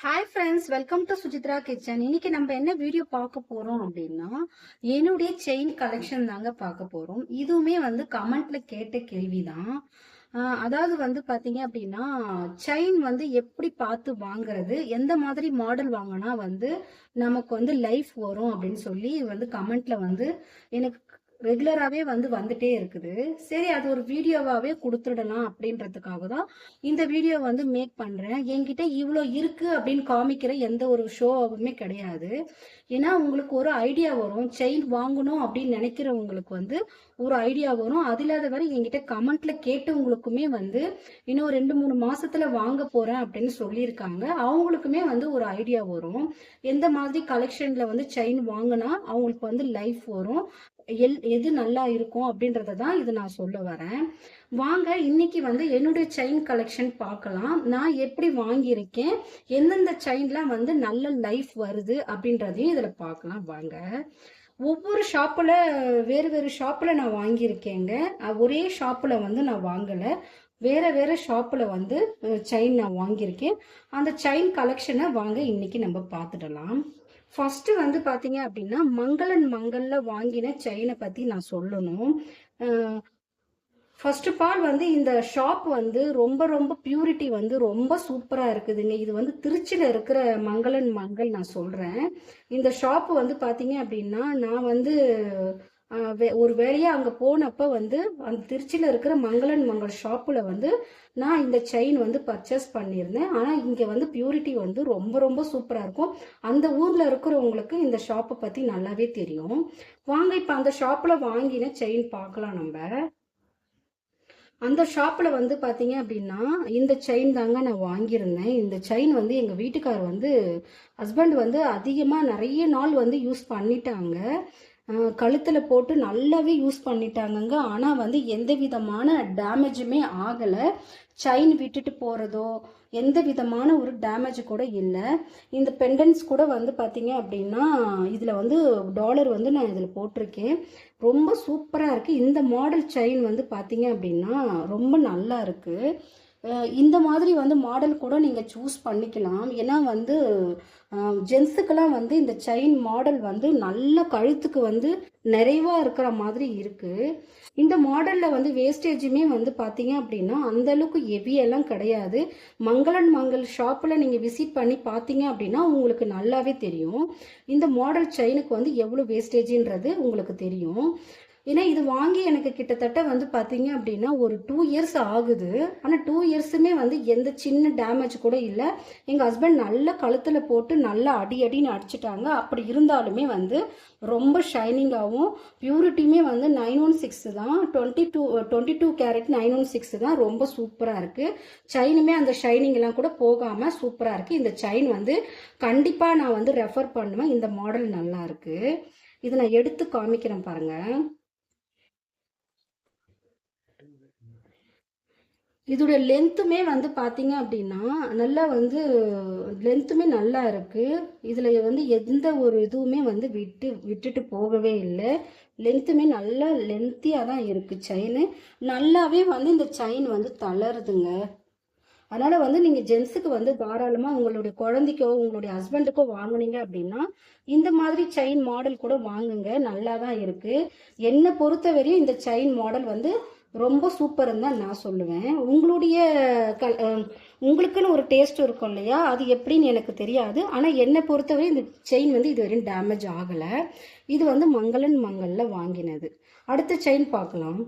Hi friends welcome to Sujithra kitchen இன்னைக்கு நம்ம என்ன வீடியோ பார்க்க போறோம் அப்படின்னா என்னுடைய செயின் கலெக்ஷன் தாங்க பார்க்க போறோம். இதுவுமே வந்து கமெண்ட்ல கேட்ட கேள்விதான். அதாவது வந்து பாத்தீங்க அப்படின்னா செயின் வந்து எப்படி பார்த்து வாங்குறது எந்த மாதிரி மாடல் வாங்கினா வந்து நமக்கு வந்து லைஃப் வரும் அப்படின்னு சொல்லி வந்து கமெண்ட்ல வந்து எனக்கு ரெகுலராகவே வந்து வந்துட்டே இருக்குது. சரி அது ஒரு வீடியோவாகவே கொடுத்துடலாம் அப்படின்றதுக்காக தான் இந்த வீடியோ வந்து மேக் பண்ணுறேன் என்கிட்ட இவ்வளோ இருக்கு அப்படின்னு காமிக்கிற எந்த ஒரு ஷோவுமே கிடையாது. ஏன்னா உங்களுக்கு ஒரு ஐடியா வரும். செயின் வாங்கணும் அப்படின்னு நினைக்கிறவங்களுக்கு வந்து ஒரு ஐடியா வரும். அது இல்லாத வரை என்கிட்ட கமெண்ட்ல கேட்டவங்களுக்குமே வந்து இன்னும் ரெண்டு மூணு மாசத்துல வாங்க போறேன் அப்படின்னு சொல்லியிருக்காங்க. அவங்களுக்குமே வந்து ஒரு ஐடியா வரும். எந்த மாதிரி கலெக்ஷன்ல வந்து செயின் வாங்கினா அவங்களுக்கு வந்து லைஃப் வரும். எல் எது நல்லா இருக்கும் அப்படின்றத தான் இது நான் சொல்ல வரேன். வாங்க இன்னைக்கு வந்து என்னுடைய செயின் கலெக்ஷன் பார்க்கலாம். நான் எப்படி வாங்கியிருக்கேன் எந்தெந்த செயின்லாம் வந்து நல்ல லைஃப் வருது அப்படின்றதையும் இதில் பார்க்கலாம். வாங்க. ஒவ்வொரு ஷாப்பில் வேறு வேறு ஷாப்பில் நான் வாங்கியிருக்கேங்க. ஒரே ஷாப்பில் வந்து நான் வாங்கலை. வேற வேற ஷாப்பில் வந்து செயின் நான் வாங்கியிருக்கேன். அந்த செயின் கலெக்ஷனை வாங்க இன்னைக்கு நம்ம பார்த்துடலாம். ஃபஸ்ட்டு வந்து பார்த்தீங்க அப்படின்னா மங்களன் மங்கலில் வாங்கின செயினை பற்றி நான் சொல்லணும். ஃபர்ஸ்ட் ஆஃப் ஆல் வந்து இந்த ஷாப் வந்து ரொம்ப ரொம்ப பியூரிட்டி வந்து ரொம்ப சூப்பராக இருக்குதுங்க. இது வந்து திருச்சியில் இருக்கிற மங்களன் மங்கள் நான் சொல்கிறேன் இந்த ஷாப் வந்து பார்த்தீங்க அப்படின்னா நான் வந்து ஒரு வேலையாக அங்கே போனப்ப வந்து அந்த திருச்சியில் இருக்கிற மங்களன் மங்கள் ஷாப்பில் வந்து நான் இந்த செயின் வந்து பர்ச்சேஸ் பண்ணியிருந்தேன். ஆனால் இங்கே வந்து பியூரிட்டி வந்து ரொம்ப ரொம்ப சூப்பராக இருக்கும். அந்த ஊரில் இருக்கிறவங்களுக்கு இந்த ஷாப்பை பற்றி நல்லாவே தெரியும். வாங்க இப்போ அந்த ஷாப்பில் வாங்கின செயின் பார்க்கலாம் நம்ம. அந்த ஷாப்பில் வந்து பார்த்தீங்க அப்படின்னா இந்த செயின் தாங்க நான் வாங்கியிருந்தேன். இந்த செயின் வந்து எங்கள் வீட்டுக்கார் வந்து ஹஸ்பண்ட் வந்து அதிகமாக நிறைய நாள் வந்து யூஸ் பண்ணிட்டாங்க. கழுத்தில் போட்டு நல்லாவே யூஸ் பண்ணிட்டாங்கங்க. ஆனால் வந்து எந்த விதமான டேமேஜுமே ஆகலை. செயின் விட்டுட்டு போகிறதோ எந்த விதமான ஒரு டேமேஜ் கூட இல்லை. இந்த பெண்டன்ஸ் கூட வந்து பார்த்தீங்க அப்படின்னா இதில் வந்து டாலர் வந்து நான் இதில் போட்டிருக்கேன். ரொம்ப சூப்பராக இருக்குது இந்த மாடல் செயின் வந்து பார்த்தீங்க அப்படின்னா ரொம்ப நல்லா இருக்குது இந்த மாதிரி வந்து மாடல் கூட நீங்கள் சூஸ் பண்ணிக்கலாம். ஏன்னா வந்து ஜென்ஸுக்கெல்லாம் வந்து இந்த செயின் மாடல் வந்து நல்ல கழுத்துக்கு வந்து நிறைவாக இருக்கிற மாதிரி இருக்குது இந்த மாடலில் வந்து வேஸ்டேஜுமே வந்து பார்த்தீங்க அப்படின்னா அந்தளவுக்கு ஹெவியெல்லாம் கிடையாது. மங்களன் மங்கள் ஷாப்பில் நீங்கள் விசிட் பண்ணி பார்த்தீங்க அப்படின்னா உங்களுக்கு நல்லாவே தெரியும். இந்த மாடல் செயினுக்கு வந்து எவ்வளோ வேஸ்டேஜின்றது உங்களுக்கு தெரியும். ஏன்னா இது வாங்கி எனக்கு கிட்டத்தட்ட வந்து பார்த்தீங்க அப்படின்னா ஒரு டூ இயர்ஸ் ஆகுது. ஆனால் டூ இயர்ஸுமே வந்து எந்த சின்ன டேமேஜ் கூட இல்லை. எங்கள் ஹஸ்பண்ட் நல்ல கழுத்தில் போட்டு நல்லா அடி அடின்னு அடிச்சிட்டாங்க. அப்படி இருந்தாலுமே வந்து ரொம்ப ஷைனிங்காகவும் பியூரிட்டியுமே வந்து நைன் ஒன் சிக்ஸ் தான். Twenty two twenty two carat nine one six தான். ரொம்ப சூப்பராக இருக்குது செயினுமே அந்த ஷைனிங் எல்லாம் கூட போகாமல் சூப்பராக இருக்குது இந்த செயின் வந்து கண்டிப்பாக நான் வந்து ரெஃபர் பண்ணுவேன். இந்த மாடல் நல்லா இருக்குது இதை நான் எடுத்து காமிக்கிறேன் பாருங்கள் இதோட லென்த்துமே வந்து பார்த்தீங்க அப்படின்னா நல்லா வந்து லென்த்துமே நல்லா இருக்குது இதில் வந்து எந்த ஒரு இதுவுமே வந்து விட்டு விட்டுட்டு போகவே இல்லை. லென்த்துமே நல்லா லென்த்தியாக தான் இருக்குது செயின் நல்லாவே வந்து இந்த செயின் வந்து தளருதுங்க. அதனால் வந்து நீங்கள் ஜென்ஸுக்கு வந்து தாராளமாக உங்களுடைய குழந்தைக்கோ உங்களுடைய ஹஸ்பண்டுக்கோ வாங்குனீங்க அப்படின்னா இந்த மாதிரி செயின் மாடல் கூட வாங்குங்க. நல்லா தான் இருக்குது என்னை பொறுத்தவரையும் இந்த செயின் மாடல் வந்து ரொம்ப சூப்பர்னு தான் நான் சொல்லுவேன். உங்களுடைய கல் உங்களுக்குன்னு ஒரு டேஸ்ட் இருக்கும் இல்லையா? அது எப்படின்னு எனக்கு தெரியாது. ஆனால் என்னை பொறுத்தவரை இந்த செயின் வந்து இது வரையும் டேமேஜ் ஆகலை. இது வந்து மங்களன் மங்களில் வாங்கினது. அடுத்த செயின் பார்க்கலாம்.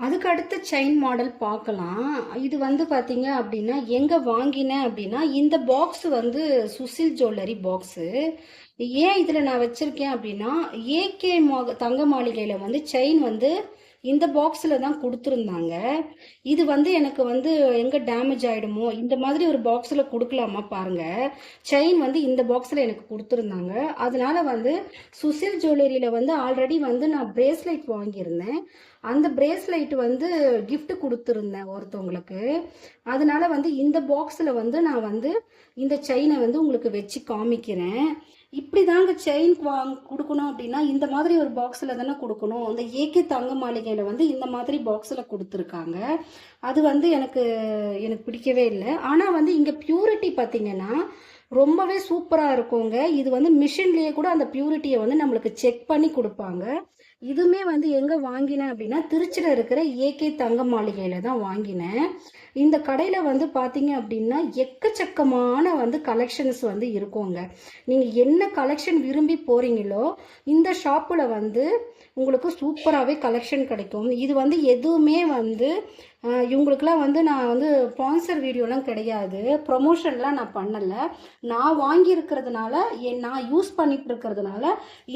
அதுக்கு அடுத்த செயின் மாடல் பார்க்கலாம். இது வந்து பார்த்தீங்க அப்படின்னா எங்கே வாங்கினேன் அப்படின்னா இந்த பாக்ஸ் வந்து சுசில் ஜுவல்லரி பாக்ஸு ஏன் இதில் நான் வச்சுருக்கேன் அப்படின்னா ஏகே தங்க மாளிகையில் வந்து செயின் வந்து இந்த பாக்ஸில் தான் கொடுத்துருந்தாங்க. இது வந்து எனக்கு வந்து எங்கே டேமேஜ் ஆகிடுமோ இந்த மாதிரி ஒரு பாக்ஸில் கொடுக்கலாமா பாருங்க. செயின் வந்து இந்த பாக்ஸில் எனக்கு கொடுத்துருந்தாங்க. அதனால வந்து சுசில் ஜுவல்லரியில் வந்து ஆல்ரெடி வந்து நான் பிரேஸ்லைட் வாங்கியிருந்தேன். அந்த பிரேஸ்லைட் வந்து கிஃப்ட் கொடுத்துருந்தேன் ஒருத்தவங்களுக்கு. அதனால வந்து இந்த பாக்ஸில் வந்து நான் வந்து இந்த செயினை வந்து உங்களுக்கு வச்சு காமிக்கிறேன். இப்படி தாங்க செயின் வாங் கொடுக்கணும் அப்படின்னா இந்த மாதிரி ஒரு பாக்ஸில் தானே கொடுக்கணும். இந்த ஏகே தங்க மாளிகையில் வந்து இந்த மாதிரி பாக்ஸில் கொடுத்துருக்காங்க. அது வந்து எனக்கு எனக்கு பிடிக்கவே இல்லை. ஆனால் வந்து இங்கே பியூரிட்டி பார்த்தீங்கன்னா ரொம்பவே சூப்பராக இருக்குங்க. இது வந்து மிஷின்லேயே கூட அந்த பியூரிட்டியை வந்து நம்மளுக்கு செக் பண்ணி கொடுப்பாங்க. இதுவுமே வந்து எங்கே வாங்கினேன் அப்படின்னா திருச்சியில் இருக்கிற ஏகே தங்க மாளிகையில் தான் வாங்கினேன். இந்த கடையில் வந்து பார்த்தீங்க அப்படின்னா எக்கச்சக்கமான வந்து கலெக்ஷன்ஸ் வந்து இருக்குங்க. நீங்கள் என்ன கலெக்ஷன் விரும்பி போகிறீங்களோ இந்த ஷாப்பில் வந்து உங்களுக்கு சூப்பராகவே கலெக்ஷன் கிடைக்கும். இது வந்து எதுவுமே வந்து இவங்களுக்குலாம் வந்து நான் வந்து ஸ்பான்சர் வீடியோலாம் கிடையாது. ப்ரொமோஷன்லாம் நான் பண்ணலை. நான் வாங்கியிருக்கிறதுனால என் நான் யூஸ் பண்ணிட்டு இருக்கிறதுனால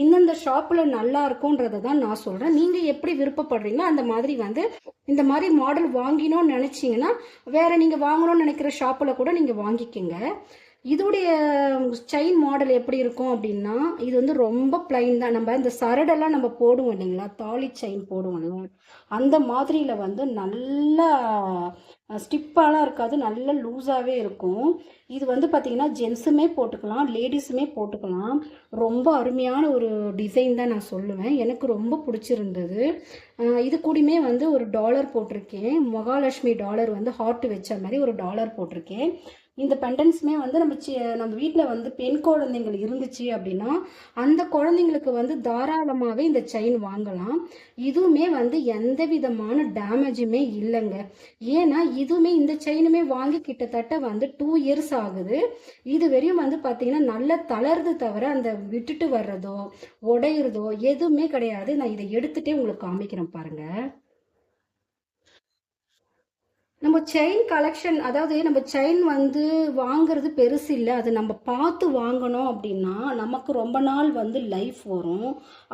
இந்தந்த ஷாப்பில் நல்லா இருக்கும்ன்றதை தான் நான் சொல்கிறேன் நீங்கள் எப்படி விருப்பப்படுறீங்களோ அந்த மாதிரி வந்து இந்த மாதிரி மாடல் வாங்கினோன்னு நினச்சிங்கன்னா வேறு நீங்கள் வாங்கணும்னு நினைக்கிற ஷாப்பில் கூட நீங்கள் வாங்கிக்கோங்க. இதோடைய செயின் மாடல் எப்படி இருக்கும் அப்படின்னா இது வந்து ரொம்ப பிளைன் தான். நம்ம இந்த சரடெல்லாம் நம்ம போடுவோம் இல்லைங்களா? தாலி செயின் போடுவோம் இல்லைங்களா? அந்த மாதிரியில் வந்து நல்லா ஸ்டிப்பாலாம் இருக்காது நல்ல லூஸாகவே இருக்கும். இது வந்து பார்த்திங்கன்னா ஜென்ஸுமே போட்டுக்கலாம் லேடிஸுமே போட்டுக்கலாம். ரொம்ப அருமையான ஒரு டிசைன் தான் நான் சொல்லுவேன். எனக்கு ரொம்ப பிடிச்சிருந்தது. இது கூடயுமே வந்து ஒரு டாலர் போட்டிருக்கேன். மகாலட்சுமி டாலர் வந்து ஹார்ட் வச்ச மாதிரி ஒரு டாலர் போட்டிருக்கேன். இந்த பெண்டன்ஸுமே வந்து நம்ம சி நம்ம வீட்டில் வந்து பெண் குழந்தைங்கள் இருந்துச்சு அப்படின்னா அந்த குழந்தைங்களுக்கு வந்து தாராளமாகவே இந்த செயின் வாங்கலாம். இதுவுமே வந்து எந்த விதமான டேமேஜுமே இல்லைங்க. ஏன்னா இதுவுமே இந்த செயினுமே வாங்கி கிட்டத்தட்ட வந்து டூ இயர்ஸ் ஆகுது. இது வரையும் வந்து பார்த்தீங்கன்னா நல்லா தளருது தவிர அந்த விட்டுட்டு வர்றதோ உடையிறதோ எதுவுமே கிடையாது. நான் இதை எடுத்துகிட்டே உங்களுக்கு காமிக்கிறேன் பாருங்கள் நம்ம செயின் கலெக்ஷன் அதாவது நம்ம செயின் வந்து வாங்குறது பெருசு இல்லை. அது நம்ம பார்த்து வாங்கணும் அப்படின்னா நமக்கு ரொம்ப நாள் வந்து லைஃப் வரும்.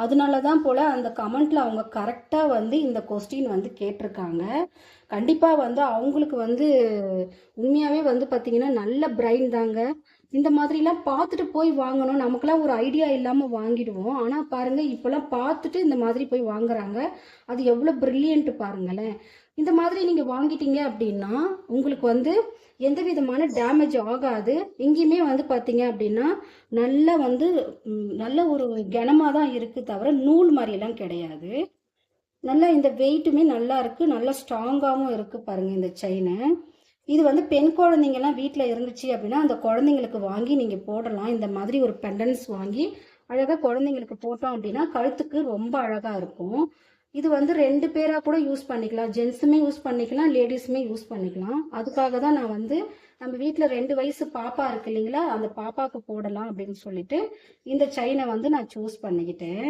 அதனால தான் போல் அந்த கமெண்ட்டில் அவங்க கரெக்டாக வந்து இந்த கொஸ்டின் வந்து கேட்டிருக்காங்க. கண்டிப்பாக வந்து அவங்களுக்கு வந்து உண்மையாகவே வந்து பார்த்திங்கன்னா நல்ல பிரைன் தாங்க. இந்த மாதிரிலாம் பார்த்துட்டு போய் வாங்கணும். நமக்கெல்லாம் ஒரு ஐடியா இல்லாமல் வாங்கிடுவோம். ஆனால் பாருங்கள் இப்போல்லாம் பார்த்துட்டு இந்த மாதிரி போய் வாங்குறாங்க. அது எவ்வளோ ப்ரில்லியன்ட்டு பாருங்களேன். இந்த மாதிரி நீங்கள் வாங்கிட்டீங்க அப்படின்னா உங்களுக்கு வந்து எந்த விதமான டேமேஜ் ஆகாது. எங்கேயுமே வந்து பார்த்தீங்க அப்படின்னா நல்ல வந்து நல்ல ஒரு கனமாக தான் இருக்குது தவிர நூல் மாதிரியெல்லாம் கிடையாது. நல்லா இந்த வெயிட்டுமே நல்லா இருக்குது நல்லா ஸ்ட்ராங்காகவும் இருக்குது பாருங்கள் இந்த செயினு. இது வந்து பெண் குழந்தைங்கெல்லாம் வீட்டில் இருந்துச்சு அப்படின்னா அந்த குழந்தைங்களுக்கு வாங்கி நீங்கள் போடலாம். இந்த மாதிரி ஒரு பெண்டன்ஸ் வாங்கி அழகாக குழந்தைங்களுக்கு போட்டோம் அப்படின்னா கழுத்துக்கு ரொம்ப அழகாக இருக்கும். இது வந்து ரெண்டு பேராக கூட யூஸ் பண்ணிக்கலாம். ஜென்ஸுமே யூஸ் பண்ணிக்கலாம் லேடிஸுமே யூஸ் பண்ணிக்கலாம். அதுக்காக தான் நான் வந்து நம்ம வீட்டில் ரெண்டு வயசு பாப்பா இருக்கு இல்லைங்களா? அந்த பாப்பாவுக்கு போடலாம் அப்படின்னு சொல்லிட்டு இந்த செயினை வந்து நான் சூஸ் பண்ணிக்கிட்டேன்.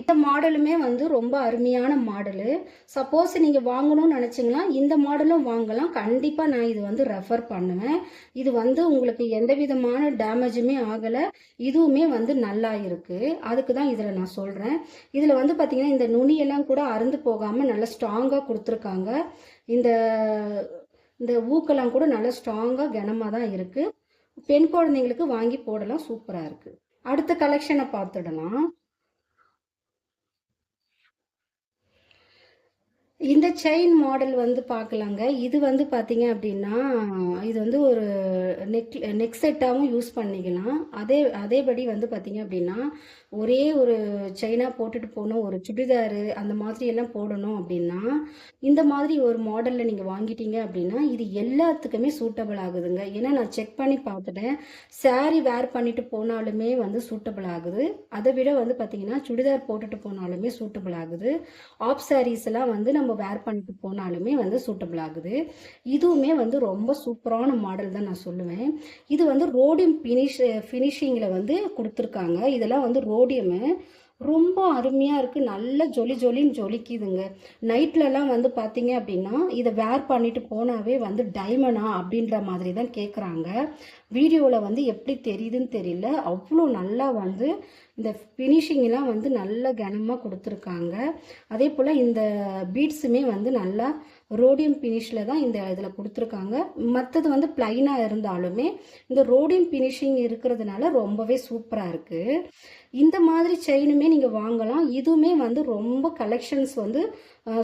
இந்த மாடலுமே வந்து ரொம்ப அருமையான மாடலு. சப்போஸ் நீங்கள் வாங்கணும்னு நினச்சிங்கன்னா இந்த மாடலும் வாங்கலாம். கண்டிப்பாக நான் இது வந்து ரெஃபர் பண்ணுவேன். இது வந்து உங்களுக்கு எந்த விதமான டேமேஜுமே ஆகலை. இதுவுமே வந்து நல்லா இருக்குது அதுக்கு தான் இதில் நான் சொல்கிறேன் இதில் வந்து பார்த்திங்கன்னா இந்த நுனியெல்லாம் கூட அறுந்து போகாமல் நல்லா ஸ்ட்ராங்காக கொடுத்துருக்காங்க. இந்த இந்த ஊக்கெல்லாம் கூட நல்லா ஸ்ட்ராங்காக கனமாக தான் இருக்குது பெண் குழந்தைங்களுக்கு வாங்கி போடலாம். சூப்பராக இருக்குது அடுத்த கலெக்ஷனை பார்த்துடலாம். இந்த செயின் மாடல் வந்து பார்க்கலாங்க. இது வந்து பார்த்தீங்க அப்படின்னா இது வந்து ஒரு நெக் நெக் செட்டாகவும் யூஸ் பண்ணிக்கலாம். அதே அதேபடி வந்து பார்த்தீங்க அப்படின்னா ஒரே ஒரு செயினாக போட்டுட்டு போகணும் ஒரு சுடிதாரு அந்த மாதிரி எல்லாம் போடணும் அப்படின்னா இந்த மாதிரி ஒரு மாடலில் நீங்கள் வாங்கிட்டீங்க அப்படின்னா இது எல்லாத்துக்குமே சூட்டபிள் ஆகுதுங்க. ஏன்னா நான் செக் பண்ணி பார்த்துட்டேன். saree வேர் பண்ணிட்டு போனாலுமே வந்து சூட்டபிள் ஆகுது. அதை விட வந்து பார்த்தீங்கன்னா சுடிதார் போட்டுட்டு போனாலுமே சூட்டபிள் ஆகுது. ஆப் சாரீஸ் எல்லாம் வந்து நம்ம வேர் பண்ணிட்டு போனாலுமே வந்து சூட்டபிள் ஆகுது. இதுவுமே வந்து ரொம்ப சூப்பரான மாடல் தான் நான் சொல்லுவேன். இது வந்து ரோடியம் ஃபினிஷ் ஃபினிஷிங்கில் வந்து கொடுத்துருக்காங்க. இதெல்லாம் வந்து ரோடியமு ரொம்ப அருமையாக இருக்குது நல்ல ஜொலி ஜொலின்னு ஜொலிக்குதுங்க. நைட்லலாம் வந்து பார்த்தீங்க அப்படின்னா இதை வேர் பண்ணிட்டு போனாவே வந்து டைமண்டா அப்படின்ற மாதிரி தான் கேட்குறாங்க வீடியோவில் வந்து எப்படி தெரியுதுன்னு தெரியல. அவ்வளோ நல்லா வந்து இந்த ஃபினிஷிங்லாம் வந்து நல்ல கனமாக கொடுத்துருக்காங்க. அதே போல் இந்த பீட்ஸுமே வந்து நல்லா ரோடியம் ஃபினிஷில் தான் இந்த இதில் கொடுத்துருக்காங்க. மற்றது வந்து பிளைனாக இருந்தாலுமே இந்த ரோடியம் ஃபினிஷிங் இருக்கிறதுனால ரொம்பவே சூப்பராக இருக்குது இந்த மாதிரி செயினுமே நீங்கள் வாங்கலாம். இதுவுமே வந்து ரொம்ப கலெக்ஷன்ஸ் வந்து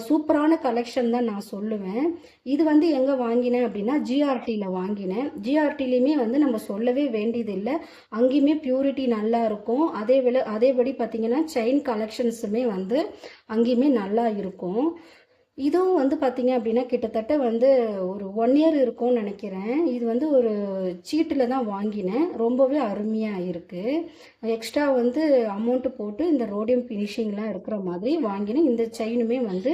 சூப்பரான கலெக்ஷன் தான் நான் சொல்லுவேன். இது வந்து எங்கே வாங்கினேன் அப்படின்னா ஜிஆர்டியில் வாங்கினேன். ஜிஆர்டிலையுமே வந்து நம்ம சொல்லவே வேண்டியதில்லை. அங்கேயுமே பியூரிட்டி நல்லா இருக்கும். அதே வேளை அதேபடி பார்த்தீங்கன்னா செயின் கலெக்ஷன்ஸுமே வந்து அங்கேயுமே நல்லா இருக்கும். இதுவும் வந்து பார்த்தீங்க அப்படின்னா கிட்டத்தட்ட வந்து ஒரு ஒன் இயர் இருக்கும்னு நினைக்கிறேன். இது வந்து ஒரு சீட்டில் தான் வாங்கினேன். ரொம்பவே அருமையாக இருக்குது எக்ஸ்ட்ரா வந்து அமௌண்ட்டு போட்டு இந்த ரோடியம் ஃபினிஷிங்லாம் இருக்கிற மாதிரி வாங்கினேன். இந்த செயினுமே வந்து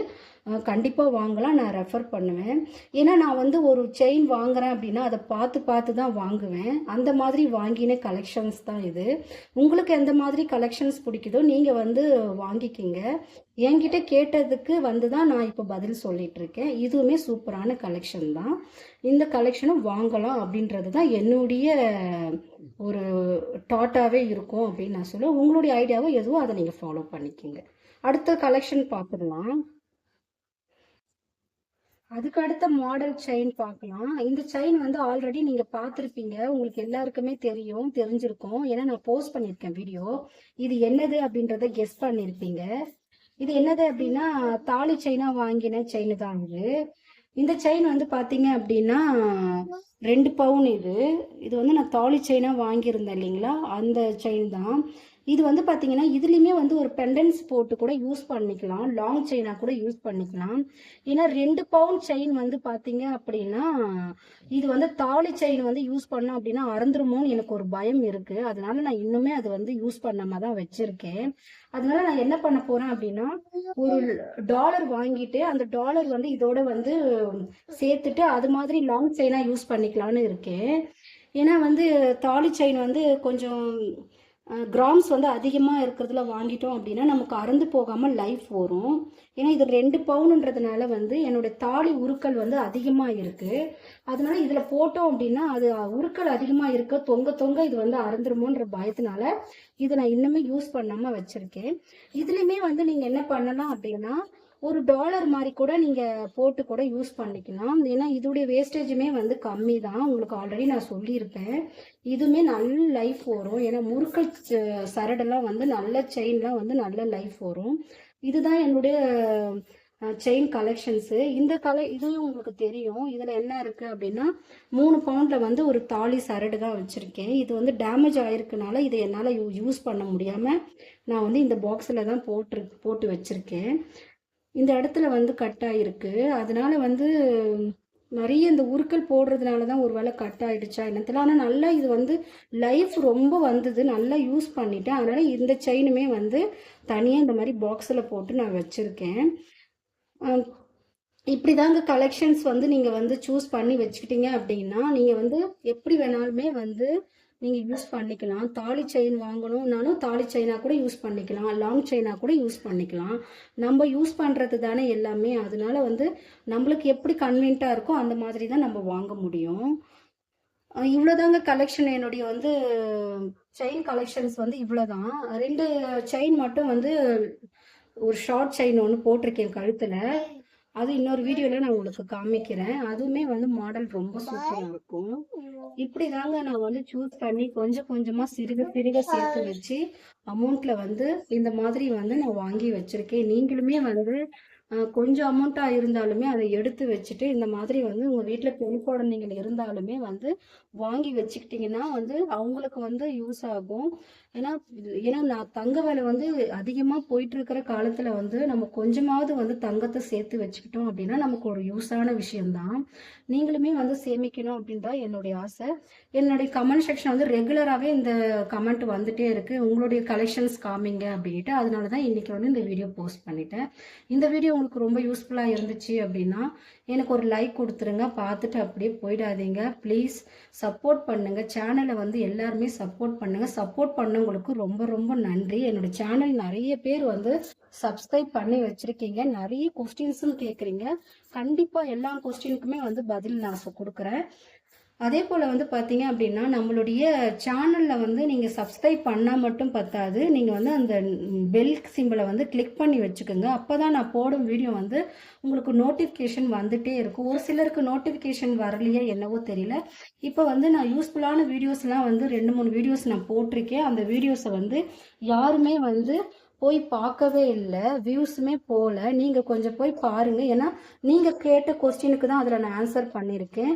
கண்டிப்பாக வாங்கலாம். நான் ரெஃபர் பண்ணுவேன். ஏன்னா நான் வந்து ஒரு செயின் வாங்குகிறேன் அப்படின்னா அதை பார்த்து பார்த்து தான் வாங்குவேன். அந்த மாதிரி வாங்கின கலெக்ஷன்ஸ் தான் இது. உங்களுக்கு எந்த மாதிரி கலெக்ஷன்ஸ் பிடிக்குதோ நீங்கள் வந்து வாங்கிக்கிங்க. என்கிட்ட கேட்டதுக்கு வந்து தான் நான் இப்போ பதில் சொல்லிட்டு இருக்கேன். இதுவுமே சூப்பரான கலெக்ஷன் தான். இந்த கலெக்ஷனும் வாங்கலாம் அப்படின்றது தான் என்னுடைய ஒரு டாட்டாவே இருக்கும் அப்படின்னு நான் சொல்லுவேன். உங்களுடைய ஐடியாவோ எதுவோ அதை நீங்கள் ஃபாலோ பண்ணிக்கோங்க. அடுத்த கலெக்ஷன் பார்த்துடலாம். அதுக்கு அடுத்த மாடல் செயின் பார்க்கலாம். இந்த செயின் வந்து ஆல்ரெடி நீங்க பார்த்துருப்பீங்க. உங்களுக்கு எல்லாருக்குமே தெரியும் தெரிஞ்சிருக்கும். ஏன்னா நான் போஸ்ட் பண்ணியிருக்கேன் வீடியோ இது என்னது அப்படின்றத கெஸ் பண்ணியிருப்பீங்க இது என்னது அப்படின்னா தாலி செயினா வாங்கின செயின் தான் இது. இந்த செயின் வந்து பாத்தீங்க அப்படின்னா ரெண்டு பவுன் இது. இது வந்து நான் தாலி செயினா வாங்கியிருந்தேன் இல்லைங்களா? அந்த செயின் தான். இது வந்து பார்த்தீங்கன்னா இதுலேயுமே வந்து ஒரு பெண்டன்ஸ் போட்டு கூட யூஸ் பண்ணிக்கலாம். லாங் செயினா கூட யூஸ் பண்ணிக்கலாம். ஏன்னா ரெண்டு பவுன் செயின் வந்து பார்த்தீங்க அப்படின்னா இது வந்து தாலி செயின் வந்து யூஸ் பண்ணோம் அப்படின்னா அறந்துருமோன்னு எனக்கு ஒரு பயம் இருக்குது அதனால நான் இன்னுமே அது வந்து யூஸ் பண்ணாம தான் வச்சுருக்கேன். அதனால நான் என்ன பண்ண போறேன் அப்படின்னா ஒரு டாலர் வாங்கிட்டு அந்த டாலர் வந்து இதோட வந்து சேர்த்துட்டு அது மாதிரி லாங் செயினாக யூஸ் பண்ணிக்கலாம்னு இருக்கேன். ஏன்னா வந்து தாலி செயின் வந்து கொஞ்சம் கிராம்ஸ் வந்து அதிகமாக இருக்கிறதுல வாங்கிட்டோம் அப்படின்னா நமக்கு அறந்து போகாமல் லைஃப் வரும் ஏன்னா இது ரெண்டு பவுனுன்றதுனால வந்து என்னோட தாலி உருக்கள் வந்து அதிகமாக இருக்குது அதனால இதில் போட்டோம் அப்படின்னா அது உருக்கள் அதிகமாக இருக்க தொங்க தொங்க இது வந்து அறந்துருமோன்ற பயத்தினால இதை நான் இன்னுமே யூஸ் பண்ணாமல் வச்சுருக்கேன். இதுலேயுமே வந்து நீங்கள் என்ன பண்ணலாம் அப்படின்னா ஒரு டாலர் மாதிரி கூட நீங்கள் போட்டு கூட யூஸ் பண்ணிக்கலாம். ஏன்னா இதோடைய வேஸ்டேஜுமே வந்து கம்மி தான். உங்களுக்கு ஆல்ரெடி நான் சொல்லியிருப்பேன். இதுவுமே நல்ல லைஃப் வரும். ஏன்னா முறுக்கல் ச- சரடெல்லாம் வந்து நல்ல செயின்லாம் வந்து நல்ல லைஃப் வரும். இதுதான் என்னுடைய செயின் கலெக்ஷன்ஸு இந்த கலை இதுவும் உங்களுக்கு தெரியும். இதில் என்ன இருக்குது அப்படின்னா மூணு பவுண்டில் வந்து ஒரு தாலி சரடு தான் வச்சுருக்கேன். இது வந்து டேமேஜ் ஆகிருக்கனால இதை என்னால் யூ யூஸ் பண்ண முடியாமல் நான் வந்து இந்த பாக்ஸில் தான் போட்டு போட்டு வச்சுருக்கேன். இந்த இடத்துல வந்து கட் அதனால் வந்து நிறைய இந்த உருக்கள் போடுறதுனால தான் ஒரு வேளை கட் ஆகிடுச்சா என்னத்துல. ஆனால் நல்லா இது வந்து லைஃப் ரொம்ப வந்தது. நல்லா யூஸ் பண்ணிட்டேன். அதனால் இந்த செயினுமே வந்து தனியாக இந்த மாதிரி பாக்ஸில் போட்டு நான் வச்சுருக்கேன். இப்படி தாங்க கலெக்ஷன்ஸ் வந்து நீங்கள் வந்து சூஸ் பண்ணி வச்சுக்கிட்டீங்க அப்படின்னா நீங்கள் வந்து எப்படி வேணாலுமே வந்து நீங்கள் யூஸ் பண்ணிக்கலாம். தாலி செயின் வாங்கணும்னாலும் தாலி செயினாக கூட யூஸ் பண்ணிக்கலாம். லாங் செயினாக கூட யூஸ் பண்ணிக்கலாம். நம்ம யூஸ் பண்ணுறது தானே எல்லாமே. அதனால வந்து நம்மளுக்கு எப்படி கன்வீன்ட்டாக இருக்கோ அந்த மாதிரி தான் நம்ம வாங்க முடியும். இவ்வளோதாங்க கலெக்ஷன் என்னுடைய வந்து செயின் கலெக்ஷன்ஸ் வந்து இவ்வளோதான் ரெண்டு செயின் மட்டும் வந்து ஒரு ஷார்ட் செயின் ஒன்று போட்டிருக்கேன் கழுத்தில். அது இன்னொரு வீடியோவில் நான் உங்களுக்கு காமிக்கிறேன். அதுவுமே வந்து மாடல் ரொம்ப சூப்பராக இருக்கும். இப்படி தாங்க நான் வந்து சூஸ் பண்ணி கொஞ்சம் கொஞ்சமாக சிறுக சிறுக சேர்த்து வச்சு அமௌண்ட்டில் வந்து இந்த மாதிரி வந்து நான் வாங்கி வச்சுருக்கேன். நீங்களுமே வந்து கொஞ்சம் அமௌண்ட்டாக இருந்தாலுமே அதை எடுத்து வச்சுட்டு இந்த மாதிரி வந்து உங்கள் வீட்டில் பெண் குழந்தைங்கள் இருந்தாலுமே வந்து வாங்கி வச்சுக்கிட்டிங்கன்னா வந்து அவங்களுக்கு வந்து யூஸ் ஆகும். ஏன்னா ஏன்னா நான் தங்க விலை வந்து அதிகமாக போயிட்டு இருக்கிற காலத்தில் வந்து நம்ம கொஞ்சமாவது வந்து தங்கத்தை சேர்த்து வச்சுக்கிட்டோம் அப்படின்னா நமக்கு ஒரு யூஸான விஷயம்தான். நீங்களுமே வந்து சேமிக்கணும் அப்படின்னு தான் என்னுடைய ஆசை. என்னுடைய கமெண்ட் செக்ஷன் வந்து ரெகுலராகவே இந்த கமெண்ட் வந்துட்டே இருக்கு. உங்களுடைய கலெக்ஷன்ஸ் காமிங்க அப்படின்ட்டு. அதனால தான் இன்னைக்கு வந்து இந்த வீடியோ போஸ்ட் பண்ணிட்டேன். இந்த வீடியோ உங்களுக்கு ரொம்ப யூஸ்ஃபுல்லாக இருந்துச்சு அப்படின்னா எனக்கு ஒரு லைக் கொடுத்துருங்க. பார்த்துட்டு அப்படியே போயிடாதீங்க. ப்ளீஸ் சப்போர்ட் பண்ணுங்கள் சேனலை வந்து எல்லாருமே சப்போர்ட் பண்ணுங்கள் சப்போர்ட் உங்களுக்கு ரொம்ப ரொம்ப நன்றி. என்னோட சேனல் நிறைய பேர் வந்து சப்ஸ்கிரைப் பண்ணி வச்சிருக்கீங்க. நிறைய கொஸ்டின்ஸும் கேட்குறீங்க கண்டிப்பாக எல்லா கொஸ்டினுக்குமே வந்து பதில் நான் கொடுக்குறேன். அதே போல் வந்து பார்த்தீங்க அப்படின்னா நம்மளுடைய சேனலில் வந்து நீங்கள் சப்ஸ்கிரைப் பண்ணால் மட்டும் பத்தாது. நீங்கள் வந்து அந்த பெல் சிம்பிளை வந்து கிளிக் பண்ணி வச்சுக்கோங்க. அப்போ தான் நான் போடும் வீடியோ வந்து உங்களுக்கு நோட்டிஃபிகேஷன் வந்துகிட்டே இருக்கும். ஒரு சிலருக்கு நோட்டிஃபிகேஷன் வரலையே என்னவோ தெரியல. இப்போ வந்து நான் யூஸ்ஃபுல்லான வீடியோஸ்லாம் வந்து ரெண்டு மூணு வீடியோஸ் நான் போட்டிருக்கேன். அந்த வீடியோஸை வந்து யாருமே வந்து போய் பார்க்கவே இல்லை. வியூஸுமே போகல நீங்கள் கொஞ்சம் போய் பாருங்கள் ஏன்னா நீங்கள் கேட்ட கொஸ்டினுக்கு தான் அதில் நான் ஆன்சர் பண்ணியிருக்கேன்.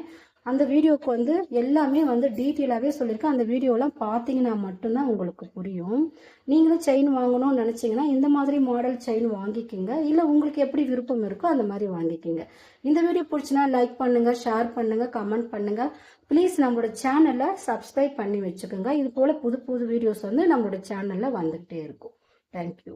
அந்த வீடியோவுக்கு வந்து எல்லாமே வந்து டீட்டெயிலாகவே சொல்லியிருக்கேன். அந்த வீடியோலாம் பார்த்தீங்கன்னா மட்டும்தான் உங்களுக்கு புரியும். நீங்களும் செயின் வாங்கணும்னு நினச்சிங்கன்னா இந்த மாதிரி மாடல் செயின் வாங்கிக்கிங்க. இல்லை உங்களுக்கு எப்படி விருப்பம் இருக்கோ அந்த மாதிரி வாங்கிக்கிங்க. இந்த வீடியோ பிடிச்சினா லைக் பண்ணுங்கள் ஷேர் பண்ணுங்கள் கமெண்ட் பண்ணுங்கள் ப்ளீஸ் நம்மளோட சேனலை சப்ஸ்கிரைப் பண்ணி வச்சுக்கோங்க. இது போல் புது புது வீடியோஸ் வந்து நம்மளோட சேனலில் வந்துகிட்டே இருக்கும். தேங்க்யூ